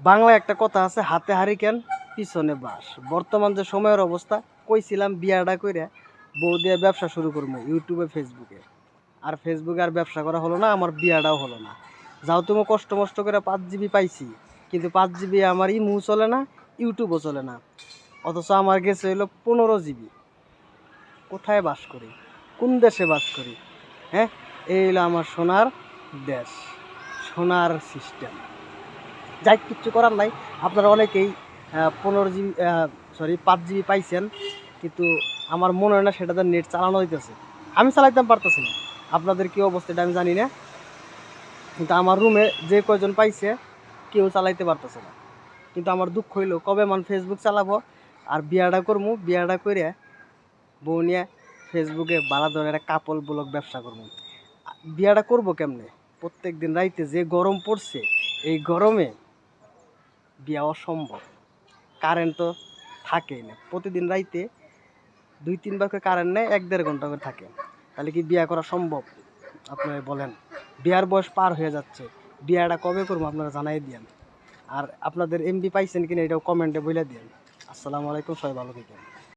বাংলায় একটা কথা আছে, হাতে হারিকেন, পিছনে বাস বর্তমান যে সময়ের অবস্থা, কইছিলাম বিয়াটা কইরা বউ দিয়ে ব্যবসা শুরু করব ইউটিউবে ফেসবুকে আর ফেসবুকে আর ব্যবসা করা হলো না, আমার বিয়াটাও হলো না। যাও তুমি কষ্ট মষ্ট করে পাঁচ জিবি পাইছি, কিন্তু পাঁচ জিবি আমার ইমু চলে না ইউটিউবও চলে না। অথচ আমার গেছে হইল পনেরো জিবি। কোথায় বাস করি? কোন দেশে বাস করি? হ্যাঁ এই হলো আমার সোনার দেশ, সোনার সিস্টেম যাই কিচ্ছু করার নাই। আপনারা অনেকেই পনেরো জিবি সরি পাঁচ জিবি পাইছেন, কিন্তু আমার মনে হয় না সেটাতে নেট চালানো হইতেছে। আমি চালাইতাম পারতেছি না। আপনাদের কি অবস্থা এটা আমি জানি না। কিন্তু আমার রুমে যে কয়জন পাইছে, কেউ চালাইতে পারতেছে না। কিন্তু আমার দুঃখ হইল, কবে মান ফেসবুক চালাবো? আর বিয়াটা করব বিয়াটা করে বউ নিয়ে ফেসবুকে বালা ধরে একটা কাপল ব্লগ ব্যবসা করব বিয়াটা করব কেমনে? প্রত্যেক দিন রাইতে যে গরম পড়ছে, এই গরমে বিয়া অসম্ভব কারেন্ট তো থাকেই না। প্রতিদিন রাইতে দুই তিনবার করে কারেন্ট নেয়, এক দেড় ঘণ্টা করে থাকে। তাহলে কি বিয়া করা সম্ভব? আপনারা বলেন। বিয়ার বয়স পার হয়ে যাচ্ছে। বিয়াটা কবে করব আপনারা জানাই দিয়েন। আর আপনাদের এমবি পাইছেন কিনা এটাও কমেন্টে বলে দিন আসসালামু আলাইকুম, সবাই ভালো থাকেন।